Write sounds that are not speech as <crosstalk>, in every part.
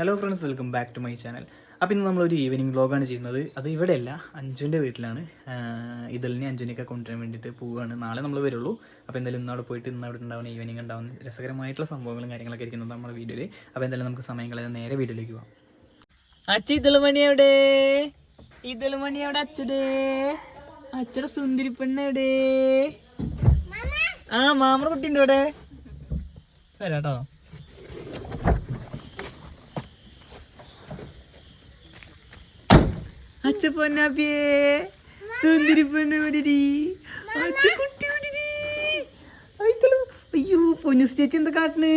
Hello friends welcome back to my channel അപ്പോൾ ഇന്ന് നമ്മളൊരു ഈവനിങ് വ്ളോഗാണ് ചെയ്യുന്നത്. അത് ഇവിടെയല്ല അഞ്ജുവിന്റെ വീട്ടിലാണ്. ഇതിലിനെ അഞ്ജുനെയൊക്കെ കൊണ്ടുവരാൻ വേണ്ടിയിട്ട് പോവുകയാണ്. നാളെ നമ്മൾ വരുള്ളൂ. അപ്പോൾ എന്തായാലും ഇന്നവിടെ പോയിട്ട് ഇന്ന് അവിടെ ഉണ്ടാവുന്ന ഈവനിങ് ഉണ്ടാവുന്ന രസകരമായിട്ടുള്ള സംഭവങ്ങളും കാര്യങ്ങളൊക്കെ ഇരിക്കുന്നത് നമ്മുടെ വീഡിയോയിൽ അപ്പോൾ എന്തായാലും നമുക്ക് സമയം നേരെ വീഡിയോയിലേക്ക് പോകാം അച്ഛ ഇതളുമണി എവിടെ? ഇതളുമണി എവിടെ അച്ഛടേ അച്ഛടെ സുന്ദരി പെണ്ണ് എവിടെ? ആ മാമറ കുട്ടിന്റെ ഇവിടെ. വരാട്ടോ. അച്ഛ പൊന്നാപ്പിയേ സുന്ദരി പെണ്ണ് വിടരി അച്ഛ കുട്ടി വിടരി അയ്യോ അയ്യോ പൊന്നു ചേച്ചി എന്താ കാട്ടണ്?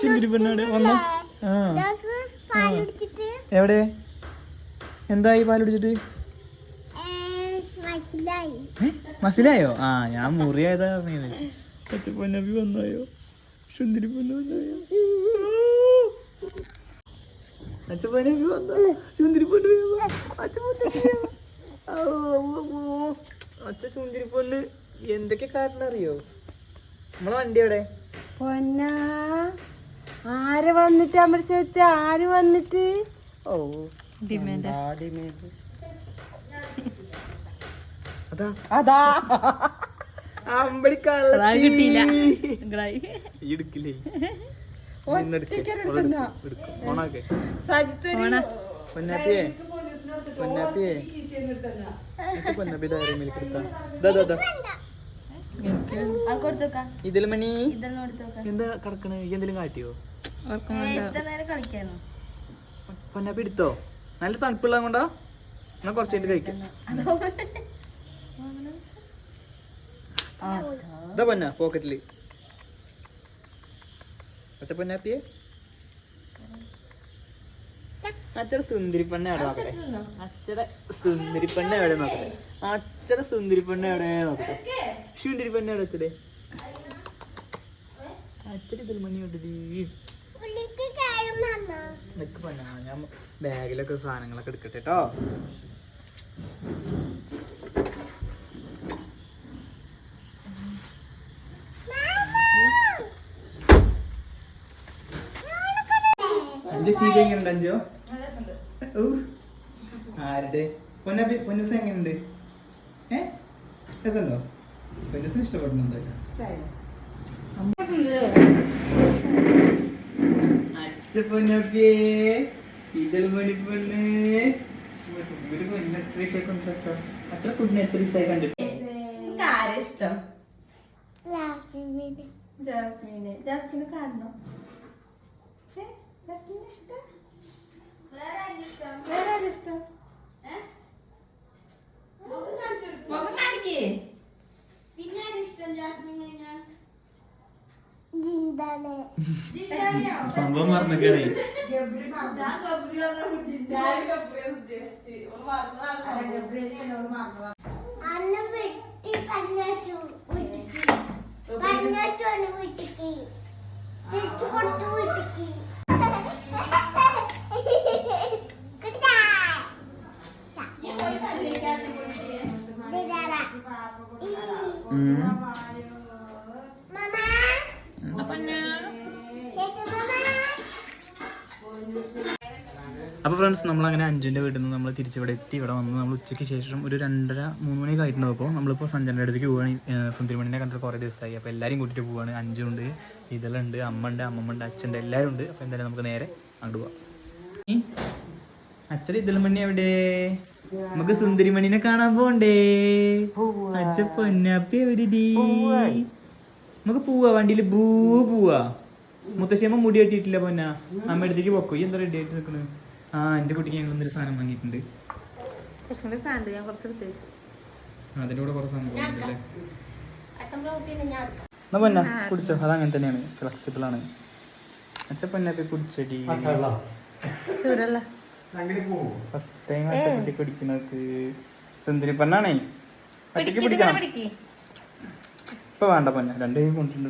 സുന്ദരി പെണ്ണവിടെ വന്നോ. ആ. പാലുടിച്ചിട്ട് എവിടെ? എന്തായി ഏ? മനസ്സിലായോ ആ ഞാൻ മുറിയായതാ പൊന്നാപ്പി വന്നായോ? സുന്ദരി പൊന്നു വന്നായോ? അച്ഛ പൊന്നാപ്പി വന്നോ വന്നോ? അച്ഛ പെണ്ണ് എന്തൊക്കെ കാരണം അറിയോ? നമ്മളെ വണ്ടി എവിടെ? പൊന്ന ആര് വന്നിട്ട് അമർ ചോദിച്ച ആര് വന്നിട്ട്? ഓ ഡിമാൻഡ് അതാ അതാ. അമ്പടി കിട്ടിയില്ല. എടുക്കില്ലേ ഇതിൽ മണി എന്താ കിടക്കണ്? ഈ എന്തെങ്കിലും കാട്ടിയോ? പൊന്നാപ്പി എടുത്തോ? നല്ല തണുപ്പുള്ള കൊണ്ടാ? എന്നാ കുറച്ചായിട്ട് കഴിക്കാം. ഇതാ പൊന്ന പോക്കറ്റിൽ. അച്ഛ പൊന്നാത്തിയെ? അച്ഛടെ സുന്ദരി പെണ്ണ എവിടെ നോക്കട്ടെ? അച്ഛടെ സുന്ദരി പെണ്ണ എവിടെ നോക്കട്ടെ? അച്ഛടെ സുന്ദരി പെണ്ണ എവിടെ നോക്കട്ടെ? സുന്ദരി പെണ്ണ എവിടെ അച്ഛടെ? അച്ഛടെ ഇതിൽ മണി കൊണ്ടടി നിക്ക് ഞാൻ ബാഗിലൊക്കെ സാധനങ്ങളൊക്കെ എടുക്കട്ടെ കേട്ടോ അഞ്ചു ചീത എങ്ങനെയുണ്ട് അഞ്ചോ. ആരുടെ? പൊന്നപ്പി പൊന്നൂസ് എങ്ങനെയുണ്ട് ഏ? രസമുണ്ടോ? പൊന്നൂസിന് ഇഷ്ടപ്പെടുന്നുണ്ടോ അച്ഛ പൊന്നപ്പിയേ ഇതിൽ മണി പൊന്ന്. ഒരു പൊന്ന് ദിവസമായി കൊണ്ടുവച്ചോ? അത്ര കുഞ്ഞിനെ എത്ര ദിവസമായി കണ്ടിട്ട്? ഇഷ്ടം? ജാസ്മിന്. ജാസ്മിന് കാണണം? ജാസ്മിന് ഇഷ്ടം? വേറെ ആരും ഇഷ്ടം? മുഖം കാണിക്കേ. <laughs> സംഭവം മറന്നൊക്കെയാണേ അന്ന വെട്ടി പഞ്ഞാച്ചു വീട്ടിക്ക്. പഞ്ഞാച്ചു അന്ന് വീട്ടിക്ക്. കൊടുത്തു വീട്ടിക്ക്. അപ്പോൾ ഫ്രണ്ട്സ് നമ്മളങ്ങനെ അഞ്ചിന്റെ വീട്ടിൽ നിന്ന് നമ്മൾ തിരിച്ചിവിടെ എത്തി. ഇവിടെ വന്ന് നമ്മൾ ഉച്ചയ്ക്ക് ശേഷം ഒരു രണ്ടര മൂന്ന് മണിയൊക്കെ ആയിട്ടുണ്ടാവും അപ്പോൾ നമ്മളിപ്പോൾ സഞ്ജന്റെ അടുത്തേക്ക് പോവുകയാണ് സുന്ദരിമണിനെ കണ്ടിട്ട് കുറേ ദിവസമായി അപ്പോൾ എല്ലാവരും കൂട്ടിയിട്ട് പോവുകയാണ് അഞ്ചുണ്ട് ഇതളുണ്ട് അമ്മ ഉണ്ട് അമ്മമ്മ ഉണ്ട് അച്ഛന്റെ എല്ലാവരും ഉണ്ട് അപ്പോൾ എന്തായാലും നമുക്ക് നേരെ അങ്ങോട്ട് പോവാം അച്ഛൻ ഇതിൽമണി എവിടെ? നമുക്ക് സുന്ദരിമണിനെ കാണാൻ പോണ്ടേ? അച്ഛ പൊന്നാപ്പി എവിടെ നമുക്ക് പോവാ വണ്ടിയിൽ ബൂ പോവാ. മുത്തശ്ശിയമ്മ മുടി കെട്ടിയിട്ടില്ല പൊന്ന. അമ്മ എടുത്തേക്ക് പൊക്കോ. എന്താ റെഡി ആയിട്ട് നിൽക്കണ് ആ എന്റെ കുട്ടിക്ക് ഞങ്ങൾ ഇന്നൊരു സാധനം വാങ്ങിയിട്ടുണ്ട്. കുറച്ചും കൂടി കുറച്ച് സംഭവം പൊന്ന കുടിച്ചോ. അതങ്ങനെ തന്നെയാണ്. ഫ്ലെക്സിബിൾ ആണ്. കുടിച്ചടി. ചൂടല്ല. ഫസ്റ്റ് ടൈം അച്ഛ കുട്ടി കുടിക്കുന്നത് സുന്ദരി പെണ്ണാണേ ഒറ്റയ്ക്ക് പിടിക്കണം? ഇപ്പൊ വേണ്ട പൊന്ന. രണ്ടു കൈ കൊണ്ടിട്ടുണ്ട്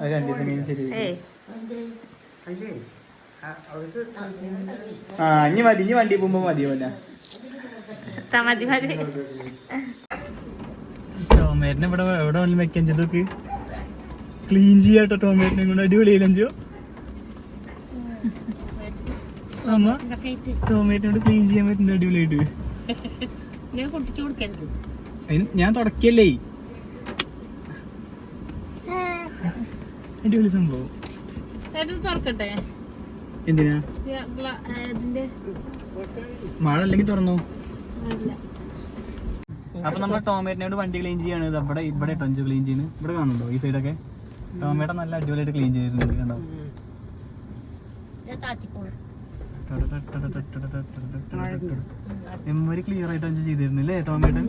അത് രണ്ടു ദിവസം കഴിഞ്ഞ് ശരി. ആ ഇനി മതി ഇനി വണ്ടി പോകുമ്പോ മതി പൊന്ന. മതി മതി. ഇവിടെ എവിടെ വെക്കാൻ ചെയ്തോക്ക് ക്ലീൻ ചെയ്യാട്ടോ ടോമാറ്റിനെ കൊണ്ട് അടിപൊളിയായില്ല അഞ്ചു? അമ്മ കൊണ്ട് ക്ലീൻ ചെയ്യാൻ പറ്റുന്ന അടിപൊളിയായിട്ട്. ഞാൻ തുടക്കല്ലേ അടിപൊളി സംഭവം. തുറക്കട്ടെ? എന്തിനാ? മഴ അല്ലെങ്കിൽ തുറന്നോ? അപ്പൊ നമ്മൾ ടോമാറ്റിനോട് വണ്ടി ക്ലീൻ ചെയ്യാണ്. ഇവിടെ ഇവിടെ ടഞ്ച് ക്ലീൻ ചെയ്യുന്നത് ഇവിടെ കാണുന്നുണ്ടോ ഈ സൈഡൊക്കെ ടോമാറ്റോ നല്ല അടിപൊളിയായിട്ട് ക്ലീൻ ചെയ്തിട്ടുണ്ട് കണ്ടോ? എമ്മൊരു ക്ലിയർ ആയിട്ട് അഞ്ച് ചെയ്തിരുന്നില്ലേ ടോമിയുടെ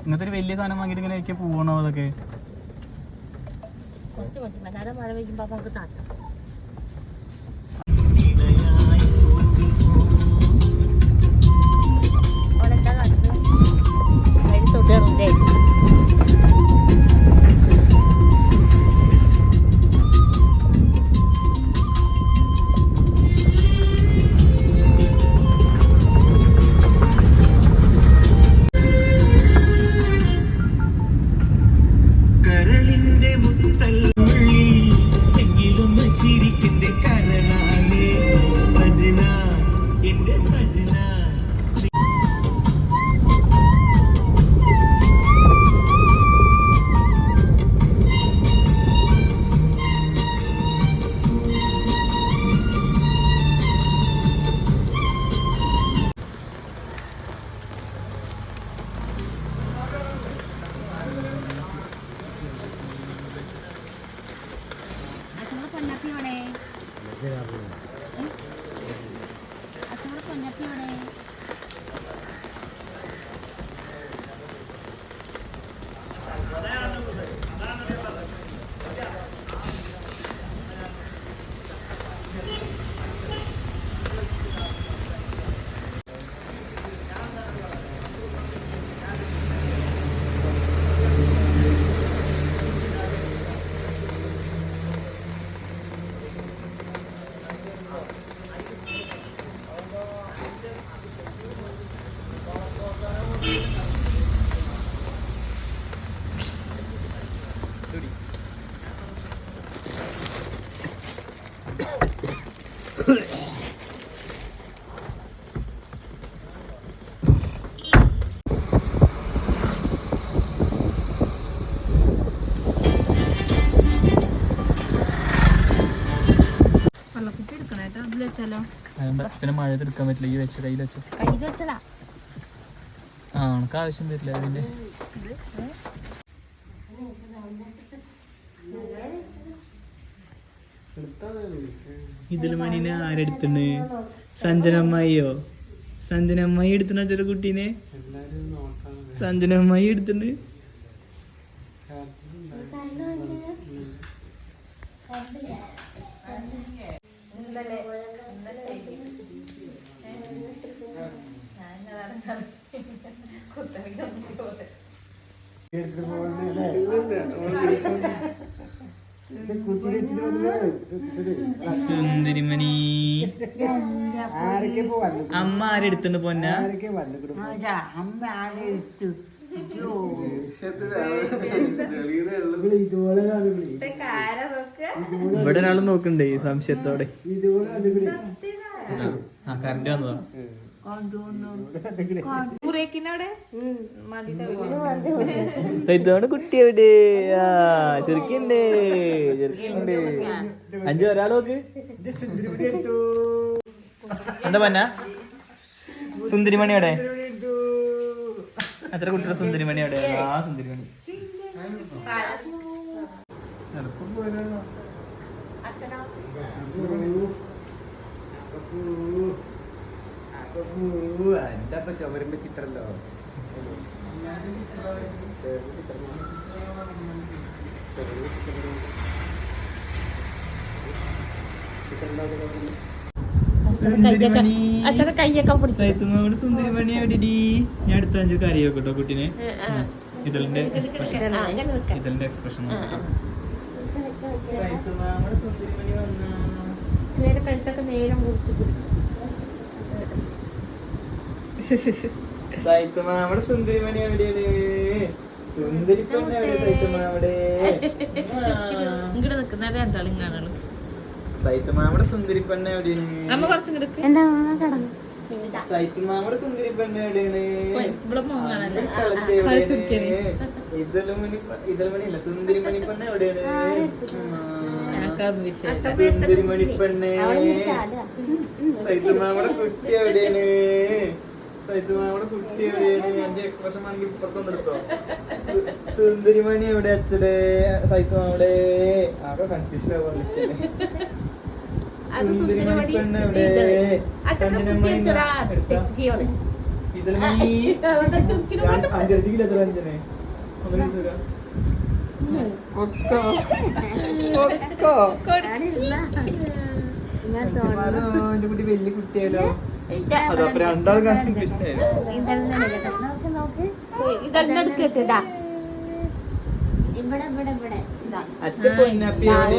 ഇങ്ങനത്തെ ഒരു വലിയ സാധനം വാങ്ങിയിട്ട് ഇങ്ങനെ പോവണോ പോകണോ അതൊക്കെ കുറച്ച് മതി മഴ പെയ്യുമ്പോ അപ്പൊ നമുക്ക് താത്താം കരളിന്റെ മുത്തല്ലുള്ളിൽ എങ്കിലൊന്ന് ചിരിക്കിന്റെ കരളാലേ സജന എന്റെ സജന. de la അതിൽ വെച്ചാലോ പിന്നെ മഴ എടുക്കാൻ പറ്റില്ല. ഈ വെച്ച കയ്യിൽ വെച്ച. ആ നമുക്ക് ആവശ്യം വരില്ല അതിന്റെ. ഇതിൽ മണിനെ ആരെടുത്തുണ്ട് സഞ്ജനമ്മയോ സഞ്ജനമ്മായി എടുത്തുന്ന ചെറു കുട്ടീനെ സഞ്ജനമ്മ എടുത്തുണ്ട് സുന്ദരിമണി. അമ്മ ആരെടുത്തുണ്ട് പൊന്ന? ഇവിടെ ഒരാൾ നോക്കണ്ടേ സംശയത്തോടെ. ആ കറണ്ട് വന്നതാ. സൈത്തോടെ കുട്ടി എവിടെ ആ ചെറുക്കിണ്ടേ ചെറുക്കിണ്ടേ. അഞ്ചു ഒരാൾ നോക്ക്. എന്താ പന്ന? സുന്ദരിമണി എവിടെ? അത്ര കുട്ടിയുടെ സുന്ദരിമണി ആ സുന്ദരിമണി. എന്താ ചുമരുമ്പോ ചിത്രല്ലോ സുന്ദരിമണി എവിടെടി ഞാൻ അടുത്ത അഞ്ചു വെക്കട്ടോ കുട്ടീനെ ഇതിന്റെ എക്സ്പ്രഷൻ ഇതിന്റെ എക്സ്പ്രഷൻ സുന്ദരിമണി വന്നാ നേരെ പെട്ടൊക്കെ നേരം കൊടുത്തു പിടിച്ചു സൈത്തുമാവിടെ സുന്ദരിമണി എവിടെയാണ് സുന്ദരി പെണ്ണ് എവിടെ സൈത്തുമാവിടെ ഇങ്ങോട്ട് കിടക്കുന്ന രണ്ടാളും കാണുള്ളൂ സൈത്തമാമയുടെ സുന്ദരി പെണ്ണ് അമ്മ എവിടെയാണ് കുറച്ചും എന്താ കിടന്നു? സുന്ദരി പെണ്ണ് എവിടെയാണ്? ഇവിടെ മോൻ കാണാല്ലേ കളത്തി എവിടെയാണ്? ഇതളുമണി പ- ഇതളുമണി അല്ല സുന്ദരിമണി പെണ്ണ് എവിടെയാണ് സുന്ദരി കുട്ടി എവിടെയാണ്? കുട്ടി എവിടെയാണ്? എന്റെ എക്സ്പ്രഷൻ ആണെങ്കിൽ സുന്ദരിമണി എവിടെ? അച്ഛടെ. സൈത്തുമാവിടെ ആകെ കൺഫ്യൂഷൻ ആവാൻ സുന്ദരിമണി പെണ്ണ് എവിടെ? ഞാൻ എടുത്താ. ഇതിലുമണി അഞ്ചരത്തിക്കില്ല എത്ര അഞ്ചനെ? ഒക്കോ. ഞാൻ എന്റെ കുട്ടി വലിയ കുട്ടിയാലോ? എവിടെയാണ്?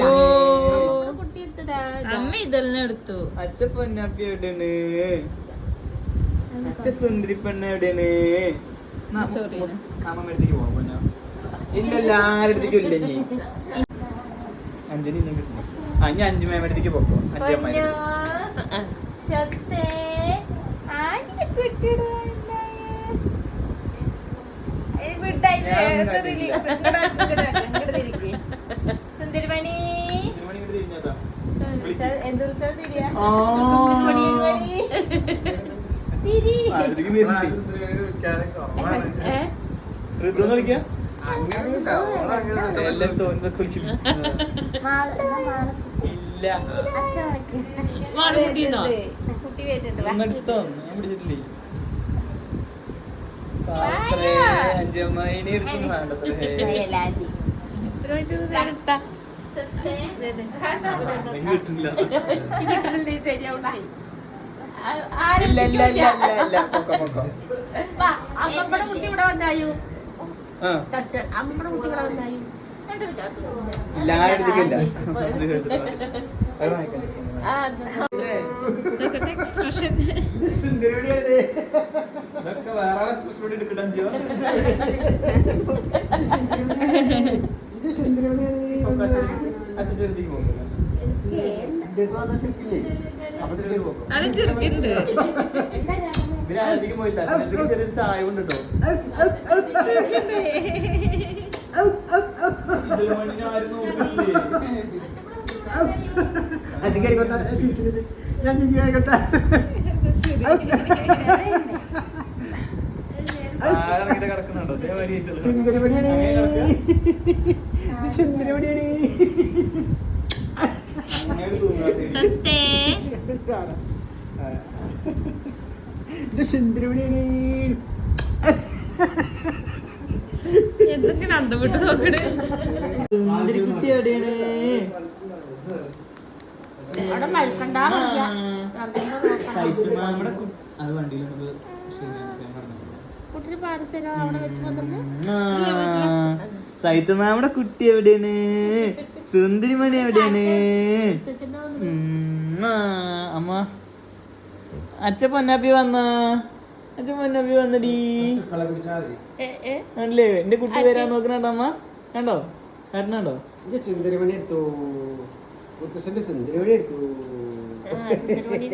അമ്മ ഇതെല്ലാം എടുത്തു. അച്ഛ പൊന്നാപ്പി എവിടെയാണ്? അച്ഛ സുന്ദരി പെണ്ണ് എവിടെയാണ്? ഇല്ലല്ല ഇല്ല ഇനി. അഞ്ചു മേമടുത്തേക്ക് പോക്കോ. അഞ്ചമ്മ സുന്ദരിമണി എന്ത് വിളിച്ചാൽ തിരിയാ ഋതു കളിക്കാം എല്ലാരും തോന്നുന്ന കുളിക്കില്ല ഇല്ല. കുട്ടി വരുന്നുണ്ട് പിടിച്ചിട്ടില്ലേ? എടുത്തു വേണ്ടത്രേ. പൊക്കോ അമ്മമ്മടെ കുട്ടി ഇവിടെ വന്നായോ? അമ്മമ്മടെ കുട്ടി ഇവിടെ വന്നായോ? ഇല്ല ചായ കൊണ്ടിട്ടോ കേട്ടോ ഇതിൽ മണ്ണിനെ ആരും നോക്കില്ലേ ഞാൻ ചേച്ചി കഴിക്കട്ടെ ആരങ്ങനെ കിടക്കുന്നുണ്ടോ? അതേമാതിരി ആയിട്ടുള്ള. സുന്ദരമണിയാണ് അങ്ങനെ ഇത് സുന്ദരമണിയാണ് എന്തൊക്കെ അന്തം വിട്ട് നോക്കണേ. കുട്ടി എവിടെയാണ് അവിടെ മൽക്കണ്ട സൈറ്റുമാമയുടെ കു- അത് വണ്ടിയിൽ നമുക്ക് ശരിയാക്കാൻ പറഞ്ഞു. കുട്ടിന് പാർസലോ അവിടെ വെച്ച് വന്നിട്ട്? കുട്ടി എവിടെയാണ്? സുന്ദരിമണി എവിടെയാണ്? അമ്മ. അച്ഛ പൊന്നാപ്പി വന്ന. അച്ഛ പൊന്നാപ്പി വന്നടി. അല്ലേ എന്റെ കുട്ടി വരാൻ നോക്കണോ അമ്മ? കണ്ടോ? വരണോ സുന്ദരമണി എടുത്തു? മുത്തശ്ശന്റെ സുന്ദരിയോടെ എടുത്തു അച്ചക്കുട്ടി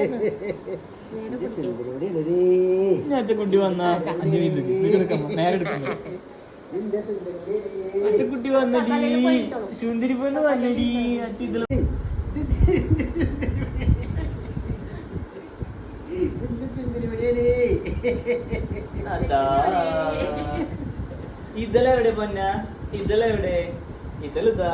സുന്ദരമണിയാണേ ഞാൻ അച്ഛ കുട്ടി വന്ന അഞ്ചു മിനിറ്റ് നേരെ എടുക്കുന്നു നിന്റെ സുന്ദരമണിയാണേ അച്ഛക്കുട്ടി വന്നടി. സുന്ദരി പെണ്ണ് വന്നടി. അച്ഛ ഇതിൽ ഇതലെവിടെ പൊന്ന? ഇതലെവിടെ ഇതലുതാ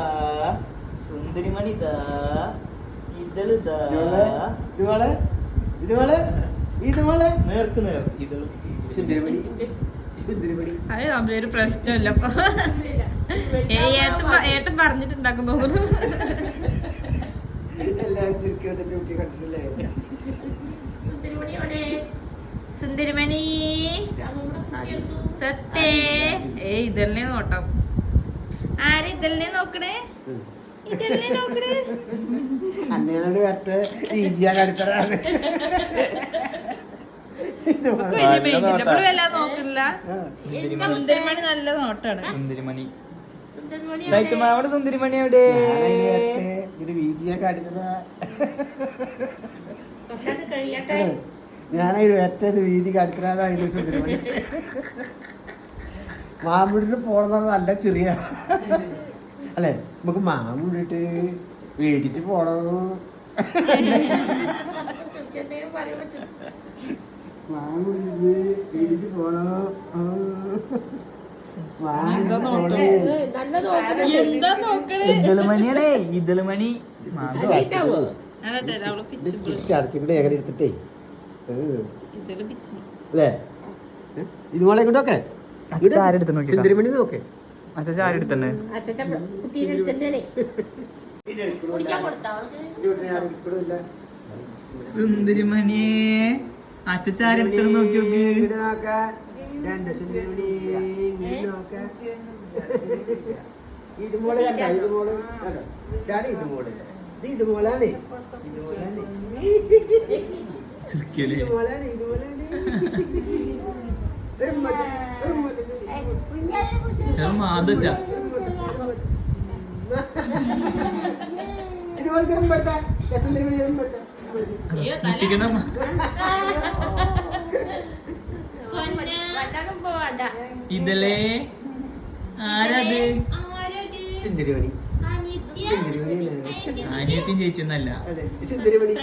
നേർക്ക് നേർ. ഇതൾ സുന്ദരമണി സുന്ദരമണി അത് നമ്മളൊരു പ്രശ്നമല്ല. അപ്പൊ ഏട്ടൻ ഏട്ടൻ പറഞ്ഞിട്ടുണ്ടാക്കും തോന്നുന്നു. എല്ലാവരും ചുരുക്കി വന്നിട്ട് കുട്ടി കണ്ടിട്ടില്ലേ? സുന്ദരിമണി. സത്തേ ഏ ഇതല്ലേ നോട്ടം. ആരെ ഇതല്ലേ നോക്കണേ? അന്നേനോട് വരട്ടെ. ഇന്ത്യ കടുത്തരാണ് സുന്ദരിമണി. നല്ല നോട്ടാണ്. സുന്ദരിമണി. സൈത്തുമാവയുടെ സുന്ദരിമണി എവിടെ? ഞാനൊരു ഏറ്റത് വീതി കാണിക്കുന്നതാണ് സുന്ദരിമണി. സുന്ദരമണി പോണെന്നാണ് നല്ല ചെറിയ. അല്ലേ? നമുക്ക് മാമുടിട്ട് മേടിച്ച് വേടിച്ച് മേടിച്ച് പോണോ. എന്താ നോക്കണേ? എന്താ നോക്കണേ? ഇതളുമണിയാണേ ഇതളുമണി. ആകട്ടെ, അവൾ പിച്ച് അടച്ചിട്ട് എങ്ങനെ എടുത്തിട്ടേ. അല്ലേ? ഇതുപോലെ ഇങ്ങോട്ടൊക്കെ. നോക്കി. സുന്ദരിമണി നോക്കേ അച്ഛൻ ആരെടുത്തന്നെ സുന്ദരിമണിയെ അച്ഛൻ ആരെടുത്ത് നോക്കി ഇതുപോലെ ഇതുപോലെ ഇതുപോലെ. ഇത് ഇതുപോലാണ്. ഇതുപോലാണ് ഇതുപോലാണ് ഇതുപോലാണ്. ഒരു മതി, ഒരു മതി, ചെറു മാതച്ച ഇതുപോലെ ചെറുമ്പെടുത്ത ചെറുമ്പെടുത്ത മുട്ടിക്കണം ഇതല്ലേ ആരത് അനിയത്തിയും ചേച്ചൊന്നല്ല അതെ സുന്ദരിമണി